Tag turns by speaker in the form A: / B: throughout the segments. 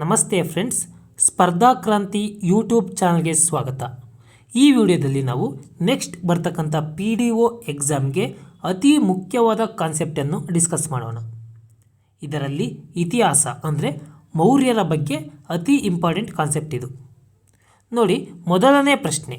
A: ನಮಸ್ತೆ ಫ್ರೆಂಡ್ಸ್, ಸ್ಪರ್ಧಾ ಕ್ರಾಂತಿ ಯೂಟ್ಯೂಬ್ ಚಾನಲ್ಗೆ ಸ್ವಾಗತ. ಈ ವಿಡಿಯೋದಲ್ಲಿ ನಾವು ನೆಕ್ಸ್ಟ್ ಬರ್ತಕ್ಕಂಥ ಪಿ ಡಿ ಒ ಎಕ್ಸಾಮ್ಗೆ ಅತಿ ಮುಖ್ಯವಾದ ಕಾನ್ಸೆಪ್ಟನ್ನು ಡಿಸ್ಕಸ್ ಮಾಡೋಣ. ಇದರಲ್ಲಿ ಇತಿಹಾಸ ಅಂದರೆ ಮೌರ್ಯರ ಬಗ್ಗೆ ಅತಿ ಇಂಪಾರ್ಟೆಂಟ್ ಕಾನ್ಸೆಪ್ಟ್ ಇದು. ನೋಡಿ, ಮೊದಲನೇ ಪ್ರಶ್ನೆ.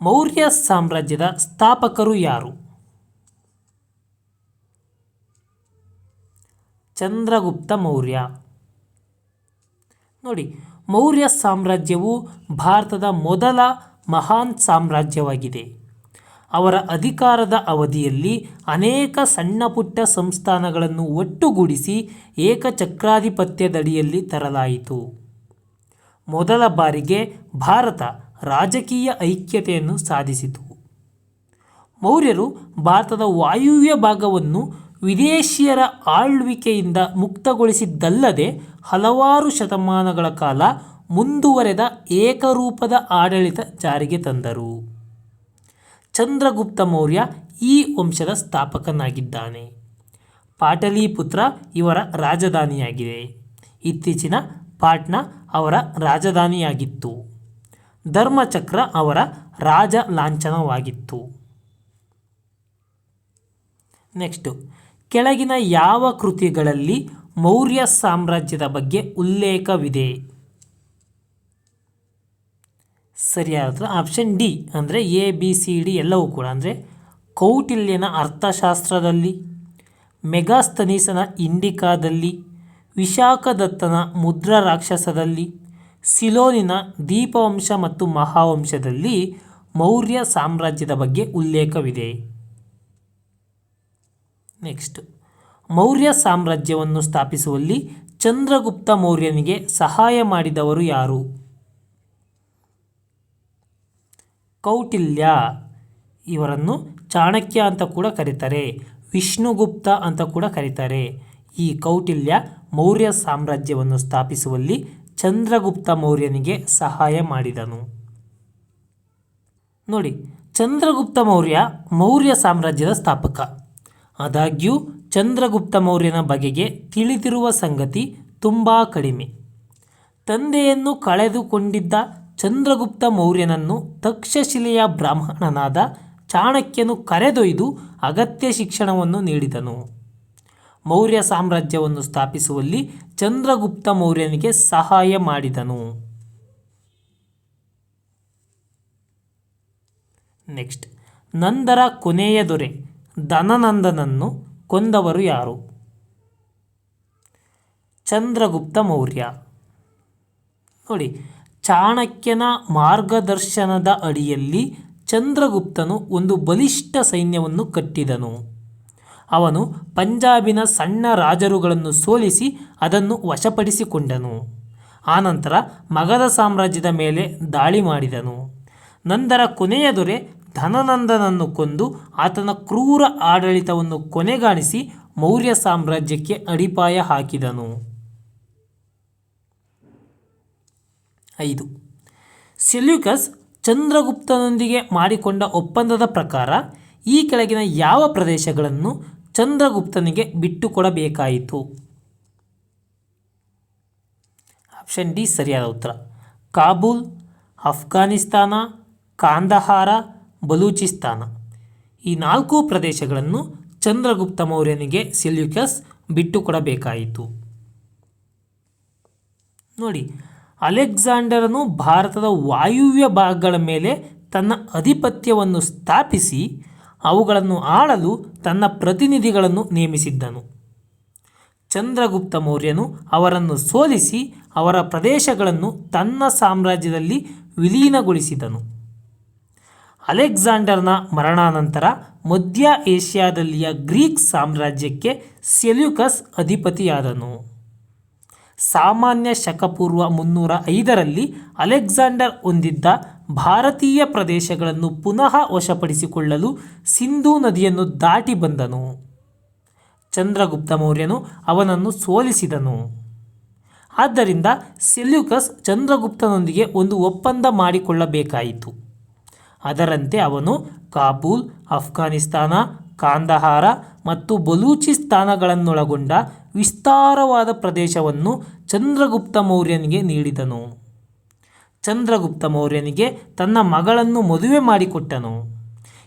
A: ಮೌರ್ಯ ಸಾಮ್ರಾಜ್ಯದ ಸ್ಥಾಪಕರು ಯಾರು? ಚಂದ್ರಗುಪ್ತ ಮೌರ್ಯ ನೋಡಿ, ಮೌರ್ಯ ಸಾಮ್ರಾಜ್ಯವು ಭಾರತದ ಮೊದಲ ಮಹಾನ್ ಸಾಮ್ರಾಜ್ಯವಾಗಿದೆ. ಅವರ ಅಧಿಕಾರದ ಅವಧಿಯಲ್ಲಿ ಅನೇಕ ಸಣ್ಣ ಪುಟ್ಟ ಸಂಸ್ಥಾನಗಳನ್ನು ಒಟ್ಟುಗೂಡಿಸಿ ಏಕಚಕ್ರಾಧಿಪತ್ಯದಡಿಯಲ್ಲಿ ತರಲಾಯಿತು. ಮೊದಲ ಬಾರಿಗೆ ಭಾರತ ರಾಜಕೀಯ ಐಕ್ಯತೆಯನ್ನು ಸಾಧಿಸಿತು. ಮೌರ್ಯರು ಭಾರತದ ವಾಯುವ್ಯ ಭಾಗವನ್ನು ವಿದೇಶಿಯರ ಆಳ್ವಿಕೆಯಿಂದ ಮುಕ್ತಗೊಳಿಸಿದ್ದಲ್ಲದೆ ಹಲವಾರು ಶತಮಾನಗಳ ಕಾಲ ಮುಂದುವರೆದ ಏಕರೂಪದ ಆಡಳಿತ ಜಾರಿಗೆ ತಂದರು. ಚಂದ್ರಗುಪ್ತ ಮೌರ್ಯ ಈ ವಂಶದ ಸ್ಥಾಪಕನಾಗಿದ್ದಾನೆ. ಪಾಟಲಿಪುತ್ರ ಇವರ ರಾಜಧಾನಿಯಾಗಿದೆ. ಇತ್ತೀಚಿನ ಪಾಟ್ನಾ ಅವರ ರಾಜಧಾನಿಯಾಗಿತ್ತು. ಧರ್ಮಚಕ್ರ ಅವರ ರಾಜ ಲಾಂಛನವಾಗಿತ್ತು. ನೆಕ್ಸ್ಟು, ಕೆಳಗಿನ ಯಾವ ಕೃತಿಗಳಲ್ಲಿ ಮೌರ್ಯ ಸಾಮ್ರಾಜ್ಯದ ಬಗ್ಗೆ ಉಲ್ಲೇಖವಿದೆ. ಸರಿಯಾದ ಆಪ್ಷನ್ ಡಿ ಅಂದರೆ ಎ ಬಿ ಸಿ ಡಿ ಎಲ್ಲವೂ ಕೂಡ ಅಂದರೆ ಕೌಟಿಲ್ಯನ ಅರ್ಥಶಾಸ್ತ್ರದಲ್ಲಿ, ಮೆಗಾಸ್ತನೀಸನ ಇಂಡಿಕಾದಲ್ಲಿ, ವಿಶಾಖದತ್ತನ ಮುದ್ರಾ ರಾಕ್ಷಸದಲ್ಲಿ, ಸಿಲೋನಿನ ದೀಪವಂಶ ಮತ್ತು ಮಹಾವಂಶದಲ್ಲಿ ಮೌರ್ಯ ಸಾಮ್ರಾಜ್ಯದ ಬಗ್ಗೆ ಉಲ್ಲೇಖವಿದೆ. ನೆಕ್ಸ್ಟ್ ಮೌರ್ಯ ಸಾಮ್ರಾಜ್ಯವನ್ನು ಸ್ಥಾಪಿಸುವಲ್ಲಿ ಚಂದ್ರಗುಪ್ತ ಮೌರ್ಯನಿಗೆ ಸಹಾಯ ಮಾಡಿದವರು ಯಾರು? ಕೌಟಿಲ್ಯ. ಇವರನ್ನು ಚಾಣಕ್ಯ ಅಂತ ಕೂಡ ಕರೀತಾರೆ. ವಿಷ್ಣುಗುಪ್ತ ಅಂತ ಕೂಡ ಕರೀತಾರೆ. ಈ ಕೌಟಿಲ್ಯ ಮೌರ್ಯ ಸಾಮ್ರಾಜ್ಯವನ್ನು ಸ್ಥಾಪಿಸುವಲ್ಲಿ ಚಂದ್ರಗುಪ್ತ ಮೌರ್ಯನಿಗೆ ಸಹಾಯ ಮಾಡಿದನು. ನೋಡಿ, ಚಂದ್ರಗುಪ್ತ ಮೌರ್ಯ ಮೌರ್ಯ ಸಾಮ್ರಾಜ್ಯದ ಸ್ಥಾಪಕ. ಆದಾಗ್ಯೂ ಚಂದ್ರಗುಪ್ತ ಮೌರ್ಯನ ಬಗೆಗೆ ತಿಳಿದಿರುವ ಸಂಗತಿ ತುಂಬ ಕಡಿಮೆ. ತಂದೆಯನ್ನು ಕಳೆದುಕೊಂಡಿದ್ದ ಚಂದ್ರಗುಪ್ತ ಮೌರ್ಯನನ್ನು ತಕ್ಷಶಿಲೆಯ ಬ್ರಾಹ್ಮಣನಾದ ಚಾಣಕ್ಯನು ಕರೆದೊಯ್ದು ಅಗತ್ಯ ಶಿಕ್ಷಣವನ್ನು ನೀಡಿದನು. ಮೌರ್ಯ ಸಾಮ್ರಾಜ್ಯವನ್ನು ಸ್ಥಾಪಿಸುವಲ್ಲಿ ಚಂದ್ರಗುಪ್ತ ಮೌರ್ಯನಿಗೆ ಸಹಾಯ ಮಾಡಿದನು. ನೆಕ್ಸ್ಟ್, ನಂದರ ಕೊನೆಯ ದೊರೆ ಧನನಂದನನ್ನು ಕೊಂದವರು ಯಾರು? ಚಂದ್ರಗುಪ್ತ ಮೌರ್ಯ. ನೋಡಿ, ಚಾಣಕ್ಯನ ಮಾರ್ಗದರ್ಶನದ ಅಡಿಯಲ್ಲಿ ಚಂದ್ರಗುಪ್ತನು ಒಂದು ಬಲಿಷ್ಠ ಸೈನ್ಯವನ್ನು ಕಟ್ಟಿದನು. ಅವನು ಪಂಜಾಬಿನ ಸಣ್ಣ ರಾಜರುಗಳನ್ನು ಸೋಲಿಸಿ ಅದನ್ನು ವಶಪಡಿಸಿಕೊಂಡನು. ಆನಂತರ ಮಗಧ ಸಾಮ್ರಾಜ್ಯದ ಮೇಲೆ ದಾಳಿ ಮಾಡಿದನು. ನಂತರ ಕೊನೆಯ ದೊರೆ ಧನನಂದನನ್ನು ಕೊಂದು ಆತನ ಕ್ರೂರ ಆಡಳಿತವನ್ನು ಕೊನೆಗಾಣಿಸಿ ಮೌರ್ಯ ಸಾಮ್ರಾಜ್ಯಕ್ಕೆ ಅಡಿಪಾಯ ಹಾಕಿದನು. ಐದು. ಸೆಲ್ಯೂಕಸ್ ಚಂದ್ರಗುಪ್ತನೊಂದಿಗೆ ಮಾಡಿಕೊಂಡ ಒಪ್ಪಂದದ ಪ್ರಕಾರ ಈ ಕೆಳಗಿನ ಯಾವ ಪ್ರದೇಶಗಳನ್ನು ಚಂದ್ರಗುಪ್ತನಿಗೆ ಬಿಟ್ಟುಕೊಡಬೇಕಾಯಿತು? ಆಪ್ಷನ್ ಡಿ ಸರಿಯಾದ ಉತ್ತರ. ಕಾಬೂಲ್ ಅಫ್ಘಾನಿಸ್ತಾನ ಕಾಂದಹಾರ ಬಲೂಚಿಸ್ತಾನ. ಈ ನಾಲ್ಕು ಪ್ರದೇಶಗಳನ್ನು ಚಂದ್ರಗುಪ್ತ ಮೌರ್ಯನಿಗೆ ಸೆಲ್ಯುಕಸ್ ಬಿಟ್ಟುಕೊಡಬೇಕಾಯಿತು. ನೋಡಿ, ಅಲೆಕ್ಸಾಂಡರನು ಭಾರತದ ವಾಯುವ್ಯ ಭಾಗಗಳ ಮೇಲೆ ತನ್ನ ಅಧಿಪತ್ಯವನ್ನು ಸ್ಥಾಪಿಸಿ, ಅವುಗಳನ್ನು ಆಳಲು ತನ್ನ ಪ್ರತಿನಿಧಿಗಳನ್ನು ನೇಮಿಸಿದ್ದನು. ಚಂದ್ರಗುಪ್ತ ಮೌರ್ಯನು ಅವರನ್ನು ಸೋಲಿಸಿ ಅವರ ಪ್ರದೇಶಗಳನ್ನು ತನ್ನ ಸಾಮ್ರಾಜ್ಯದಲ್ಲಿ ವಿಲೀನಗೊಳಿಸಿದನು. ಅಲೆಕ್ಸಾಂಡರ್ನ ಮರಣಾನಂತರ ಮಧ್ಯ ಏಷ್ಯಾದಲ್ಲಿಯ ಗ್ರೀಕ್ ಸಾಮ್ರಾಜ್ಯಕ್ಕೆ ಸೆಲ್ಯುಕಸ್ ಅಧಿಪತಿಯಾದನು. ಸಾಮಾನ್ಯ ಶಕಪೂರ್ವ ಮುನ್ನೂರ ಐದರಲ್ಲಿ ಅಲೆಕ್ಸಾಂಡರ್ ಹೊಂದಿದ್ದ ಭಾರತೀಯ ಪ್ರದೇಶಗಳನ್ನು ಪುನಃ ವಶಪಡಿಸಿಕೊಳ್ಳಲು ಸಿಂಧೂ ನದಿಯನ್ನು ದಾಟಿ ಬಂದನು. ಚಂದ್ರಗುಪ್ತ ಮೌರ್ಯನು ಅವನನ್ನು ಸೋಲಿಸಿದನು. ಆದ್ದರಿಂದ ಸೆಲ್ಯುಕಸ್ ಚಂದ್ರಗುಪ್ತನೊಂದಿಗೆ ಒಂದು ಒಪ್ಪಂದ ಮಾಡಿಕೊಳ್ಳಬೇಕಾಯಿತು. ಅದರಂತೆ ಅವನು ಕಾಬೂಲ್, ಅಫ್ಘಾನಿಸ್ತಾನ, ಕಾಂದಹಾರ ಮತ್ತು ಬಲೂಚಿಸ್ತಾನಗಳನ್ನೊಳಗೊಂಡ ವಿಸ್ತಾರವಾದ ಪ್ರದೇಶವನ್ನು ಚಂದ್ರಗುಪ್ತ ಮೌರ್ಯನಿಗೆ ನೀಡಿದನು. ಚಂದ್ರಗುಪ್ತ ಮೌರ್ಯನಿಗೆ ತನ್ನ ಮಗಳನ್ನು ಮದುವೆ ಮಾಡಿಕೊಟ್ಟನು.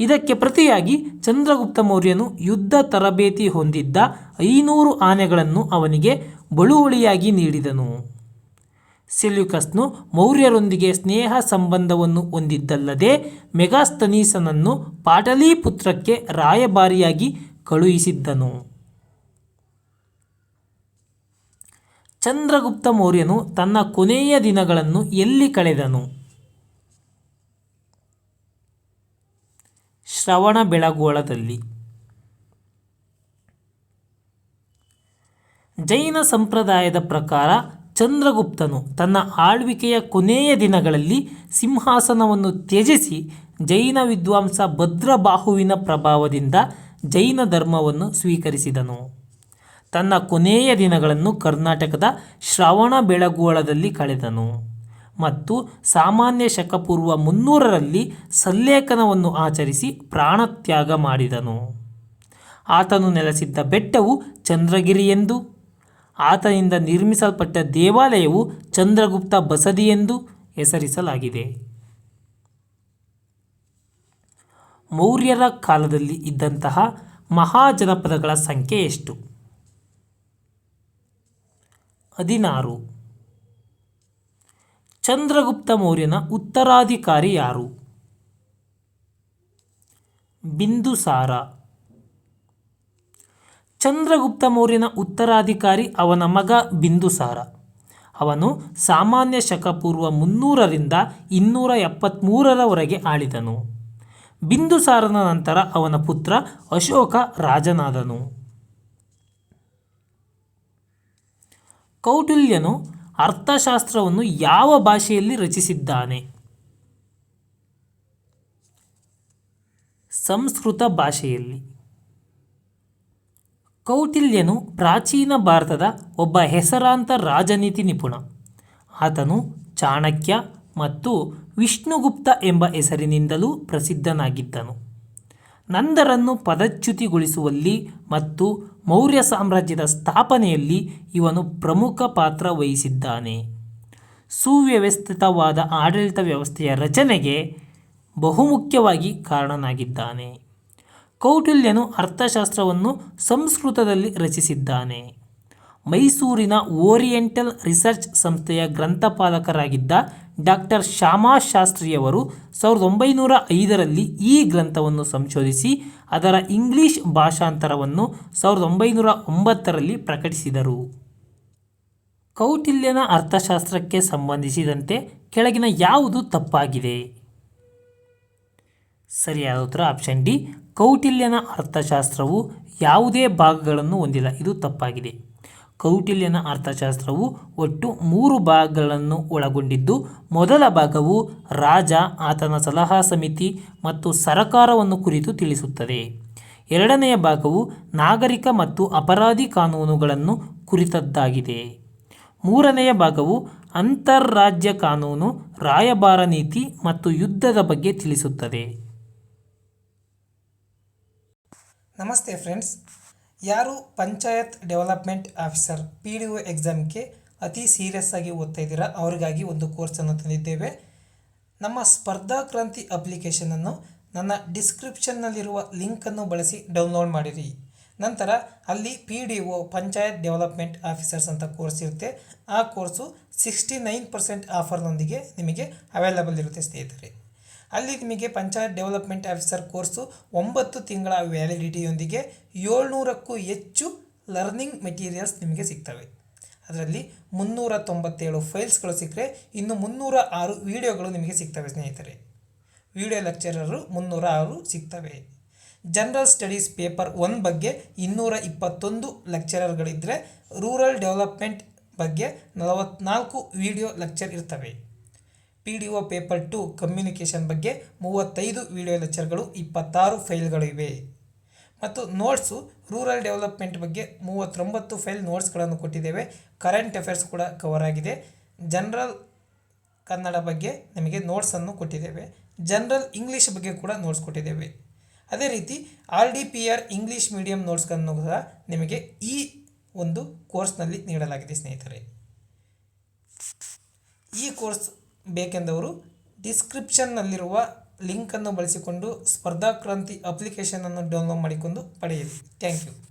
A: ಇದಕ್ಕೆ ಪ್ರತಿಯಾಗಿ ಚಂದ್ರಗುಪ್ತ ಮೌರ್ಯನು ಯುದ್ಧ ತರಬೇತಿ ಹೊಂದಿದ್ದ ಐನೂರು ಆನೆಗಳನ್ನು ಅವನಿಗೆ ಬಳುವಳಿಯಾಗಿ ನೀಡಿದನು. ಸೆಲ್ಯೂಕಸ್ನು ಮೌರ್ಯರೊಂದಿಗೆ ಸ್ನೇಹ ಸಂಬಂಧವನ್ನು ಹೊಂದಿದ್ದಲ್ಲದೆ ಮೆಗಾಸ್ತನೀಸನನ್ನು ಪಾಟಲಿಪುತ್ರಕ್ಕೆ ರಾಯಭಾರಿಯಾಗಿ ಕಳುಹಿಸಿದ್ದನು. ಚಂದ್ರಗುಪ್ತ ಮೌರ್ಯನು ತನ್ನ ಕೊನೆಯ ದಿನಗಳನ್ನು ಎಲ್ಲಿ ಕಳೆದನು? ಶ್ರವಣ ಬೆಳಗೋಳದಲ್ಲಿ. ಜೈನ ಸಂಪ್ರದಾಯದ ಪ್ರಕಾರ ಚಂದ್ರಗುಪ್ತನು ತನ್ನ ಆಳ್ವಿಕೆಯ ಕೊನೆಯ ದಿನಗಳಲ್ಲಿ ಸಿಂಹಾಸನವನ್ನು ತ್ಯಜಿಸಿ ಜೈನ ವಿದ್ವಾಂಸ ಭದ್ರಬಾಹುವಿನ ಪ್ರಭಾವದಿಂದ ಜೈನ ಧರ್ಮವನ್ನು ಸ್ವೀಕರಿಸಿದನು. ತನ್ನ ಕೊನೆಯ ದಿನಗಳನ್ನು ಕರ್ನಾಟಕದ ಶ್ರವಣ ಬೆಳಗೋಳದಲ್ಲಿ ಕಳೆದನು ಮತ್ತು ಸಾಮಾನ್ಯ ಶಕಪೂರ್ವ ಮುನ್ನೂರರಲ್ಲಿ ಸಲ್ಲೇಖನವನ್ನು ಆಚರಿಸಿ ಪ್ರಾಣತ್ಯಾಗ ಮಾಡಿದನು. ಆತನು ನೆಲೆಸಿದ್ದ ಬೆಟ್ಟವು ಚಂದ್ರಗಿರಿ ಎಂದು ಆತನಿಂದ ನಿರ್ಮಿಸಲ್ಪಟ್ಟ ದೇವಾಲಯವು ಚಂದ್ರಗುಪ್ತ ಬಸದಿ ಎಂದು ಹೆಸರಿಸಲಾಗಿದೆ. ಮೌರ್ಯರ ಕಾಲದಲ್ಲಿ ಇದ್ದಂತಹ ಮಹಾಜನಪದಗಳ ಸಂಖ್ಯೆ ಎಷ್ಟು? ಹದಿನಾರು. ಚಂದ್ರಗುಪ್ತ ಮೌರ್ಯನ ಉತ್ತರಾಧಿಕಾರಿ ಯಾರು? ಬಿಂದುಸಾರ. ಚಂದ್ರಗುಪ್ತ ಮೌರ್ಯನ ಉತ್ತರಾಧಿಕಾರಿ ಅವನ ಮಗ ಬಿಂದುಸಾರ. ಅವನು ಸಾಮಾನ್ಯ ಶಕಪೂರ್ವ ಮುನ್ನೂರರಿಂದ ಇನ್ನೂರ ಎಪ್ಪತ್ತ್ಮೂರರವರೆಗೆ ಆಳಿದನು. ಬಿಂದುಸಾರನ ನಂತರ ಅವನ ಪುತ್ರ ಅಶೋಕ ರಾಜನಾದನು. ಕೌಟಿಲ್ಯನು ಅರ್ಥಶಾಸ್ತ್ರವನ್ನು ಯಾವ ಭಾಷೆಯಲ್ಲಿ ರಚಿಸಿದ್ದಾನೆ? ಸಂಸ್ಕೃತ ಭಾಷೆಯಲ್ಲಿ. ಕೌಟಿಲ್ಯನು ಪ್ರಾಚೀನ ಭಾರತದ ಒಬ್ಬ ಹೆಸರಾಂತ ರಾಜನೀತಿ ನಿಪುಣ. ಆತನು ಚಾಣಕ್ಯ ಮತ್ತು ವಿಷ್ಣುಗುಪ್ತ ಎಂಬ ಹೆಸರಿನಿಂದಲೂ ಪ್ರಸಿದ್ಧನಾಗಿದ್ದನು. ನಂದರನ್ನು ಪದಚ್ಯುತಿಗೊಳಿಸುವಲ್ಲಿ ಮತ್ತು ಮೌರ್ಯ ಸಾಮ್ರಾಜ್ಯದ ಸ್ಥಾಪನೆಯಲ್ಲಿ ಇವನು ಪ್ರಮುಖ ಪಾತ್ರ ವಹಿಸಿದ್ದಾನೆ. ಸುವ್ಯವಸ್ಥಿತವಾದ ಆಡಳಿತ ವ್ಯವಸ್ಥೆಯ ರಚನೆಗೆ ಬಹುಮುಖ್ಯವಾಗಿ ಕಾರಣನಾಗಿದ್ದಾನೆ. ಕೌಟಿಲ್ಯನು ಅರ್ಥಶಾಸ್ತ್ರವನ್ನು ಸಂಸ್ಕೃತದಲ್ಲಿ ರಚಿಸಿದ್ದಾನೆ. ಮೈಸೂರಿನ ಓರಿಯೆಂಟಲ್ ರಿಸರ್ಚ್ ಸಂಸ್ಥೆಯ ಗ್ರಂಥಪಾಲಕರಾಗಿದ್ದ ಡಾಕ್ಟರ್ ಶ್ಯಾಮಾಶಾಸ್ತ್ರಿಯವರು ಸಾವಿರದ ಒಂಬೈನೂರ ಐದರಲ್ಲಿ ಈ ಗ್ರಂಥವನ್ನು ಸಂಶೋಧಿಸಿ, ಅದರ ಇಂಗ್ಲಿಷ್ ಭಾಷಾಂತರವನ್ನು ಸಾವಿರದ ಒಂಬೈನೂರ ಒಂಬತ್ತರಲ್ಲಿ ಪ್ರಕಟಿಸಿದರು. ಕೌಟಿಲ್ಯನ ಅರ್ಥಶಾಸ್ತ್ರಕ್ಕೆ ಸಂಬಂಧಿಸಿದಂತೆ ಕೆಳಗಿನ ಯಾವುದು ತಪ್ಪಾಗಿದೆ? ಸರಿಯಾದ ಉತ್ತರ ಆಪ್ಷನ್ ಡಿ, ಕೌಟಿಲ್ಯನ ಅರ್ಥಶಾಸ್ತ್ರವು ಯಾವುದೇ ಭಾಗಗಳನ್ನು ಹೊಂದಿಲ್ಲ. ಇದು ತಪ್ಪಾಗಿದೆ. ಕೌಟಿಲ್ಯನ ಅರ್ಥಶಾಸ್ತ್ರವು ಒಟ್ಟು ಮೂರು ಭಾಗಗಳನ್ನು ಒಳಗೊಂಡಿದ್ದು, ಮೊದಲ ಭಾಗವು ರಾಜ, ಆತನ ಸಲಹಾ ಸಮಿತಿ ಮತ್ತು ಸರಕಾರವನ್ನು ಕುರಿತು ತಿಳಿಸುತ್ತದೆ. ಎರಡನೆಯ ಭಾಗವು ನಾಗರಿಕ ಮತ್ತು ಅಪರಾಧಿ ಕಾನೂನುಗಳನ್ನು ಕುರಿತದ್ದಾಗಿದೆ. ಮೂರನೆಯ ಭಾಗವು ಅಂತಾರಾಜ್ಯ ಕಾನೂನು, ರಾಯಭಾರ ನೀತಿ ಮತ್ತು ಯುದ್ಧದ ಬಗ್ಗೆ ತಿಳಿಸುತ್ತದೆ.
B: ನಮಸ್ತೆ ಫ್ರೆಂಡ್ಸ್. ಯಾರು panchayat development officer, P D O ಎಕ್ಸಾಮ್ಗೆ ಅತಿ ಸೀರಿಯಸ್ ಆಗಿ ಓದ್ತಾ ಇದ್ದೀರಾ? ಅವರಿಗಾಗಿ ಒಂದು ಕೋರ್ಸನ್ನು ತಂದಿದ್ದೇವೆ. ನಮ್ಮ ಸ್ಪರ್ಧಾ ಕ್ರಾಂತಿ ಅಪ್ಲಿಕೇಶನನ್ನು ನನ್ನ ಡಿಸ್ಕ್ರಿಪ್ಷನ್ನಲ್ಲಿರುವ ಲಿಂಕನ್ನು ಬಳಸಿ ಡೌನ್ಲೋಡ್ ಮಾಡಿರಿ. ನಂತರ ಅಲ್ಲಿ P D O, panchayat development officers ಅಂತ ಕೋರ್ಸ್ ಇರುತ್ತೆ. ಆ ಕೋರ್ಸು ಸಿಕ್ಸ್ಟಿ ನೈನ್ ಪರ್ಸೆಂಟ್ ಆಫರ್ನೊಂದಿಗೆ ನಿಮಗೆ ಅವೈಲಬಲ್ ಇರುತ್ತೆ ಸ್ನೇಹಿತರೆ. ಅಲ್ಲಿ ನಿಮಗೆ ಪಂಚಾಯತ್ ಡೆವಲಪ್ಮೆಂಟ್ ಆಫೀಸರ್ ಕೋರ್ಸು ಒಂಬತ್ತು ತಿಂಗಳ ವ್ಯಾಲಿಡಿಟಿಯೊಂದಿಗೆ ಏಳ್ನೂರಕ್ಕೂ ಹೆಚ್ಚು ಲರ್ನಿಂಗ್ ಮೆಟೀರಿಯಲ್ಸ್ ನಿಮಗೆ ಸಿಗ್ತವೆ. ಅದರಲ್ಲಿ ಮುನ್ನೂರ ತೊಂಬತ್ತೇಳು ಫೈಲ್ಸ್ಗಳು ಸಿಕ್ಕರೆ ಇನ್ನು ಮುನ್ನೂರ ಆರು ವಿಡಿಯೋಗಳು ನಿಮಗೆ ಸಿಗ್ತವೆ ಸ್ನೇಹಿತರೆ. ವಿಡಿಯೋ ಲೆಕ್ಚರರು ಮುನ್ನೂರ ಆರು ಸಿಗ್ತವೆ. ಜನರಲ್ ಸ್ಟಡೀಸ್ ಪೇಪರ್ ಒನ್ ಬಗ್ಗೆ ಇನ್ನೂರ ಇಪ್ಪತ್ತೊಂದು ಲೆಕ್ಚರರ್ಗಳಿದ್ದರೆ ರೂರಲ್ ಡೆವಲಪ್ಮೆಂಟ್ ಬಗ್ಗೆ ನಲವತ್ನಾಲ್ಕು ವಿಡಿಯೋ ಲೆಕ್ಚರ್ ಇರ್ತವೆ. P D O paper two communication ಬಗ್ಗೆ ಮೂವತ್ತೈದು ವಿಡಿಯೋ ಲೆಕ್ಚರ್ಗಳು ಇಪ್ಪತ್ತಾರು ಫೈಲ್ಗಳು ಇವೆ. ಮತ್ತು ನೋಟ್ಸು ರೂರಲ್ ಡೆವಲಪ್ಮೆಂಟ್ ಬಗ್ಗೆ ಮೂವತ್ತೊಂಬತ್ತು ಫೈಲ್ ನೋಟ್ಸ್ಗಳನ್ನು ಕೊಟ್ಟಿದ್ದೇವೆ. ಕರೆಂಟ್ ಅಫೇರ್ಸ್ ಕೂಡ ಕವರ್ ಆಗಿದೆ. ಜನರಲ್ ಕನ್ನಡ ಬಗ್ಗೆ ನಿಮಗೆ ನೋಟ್ಸನ್ನು ಕೊಟ್ಟಿದ್ದೇವೆ. ಜನರಲ್ ಇಂಗ್ಲೀಷ್ ಬಗ್ಗೆ ಕೂಡ ನೋಟ್ಸ್ ಕೊಟ್ಟಿದ್ದೇವೆ. ಅದೇ ರೀತಿ R D P R English medium ನೋಟ್ಸ್ಗಳನ್ನು ಸಹ ನಿಮಗೆ ಈ ಒಂದು ಕೋರ್ಸ್ನಲ್ಲಿ ನೀಡಲಾಗಿದೆ ಸ್ನೇಹಿತರೆ. ಈ ಕೋರ್ಸ್ ಬೇಕೆಂದವರು ಡಿಸ್ಕ್ರಿಪ್ಷನ್ನಲ್ಲಿರುವ ಲಿಂಕನ್ನು ಬಳಸಿಕೊಂಡು ಸ್ಪರ್ಧಾಕ್ರಾಂತಿ ಅಪ್ಲಿಕೇಶನನ್ನು ಡೌನ್ಲೋಡ್ ಮಾಡಿಕೊಂಡು ಪಡೆಯಿರಿ. Thank you.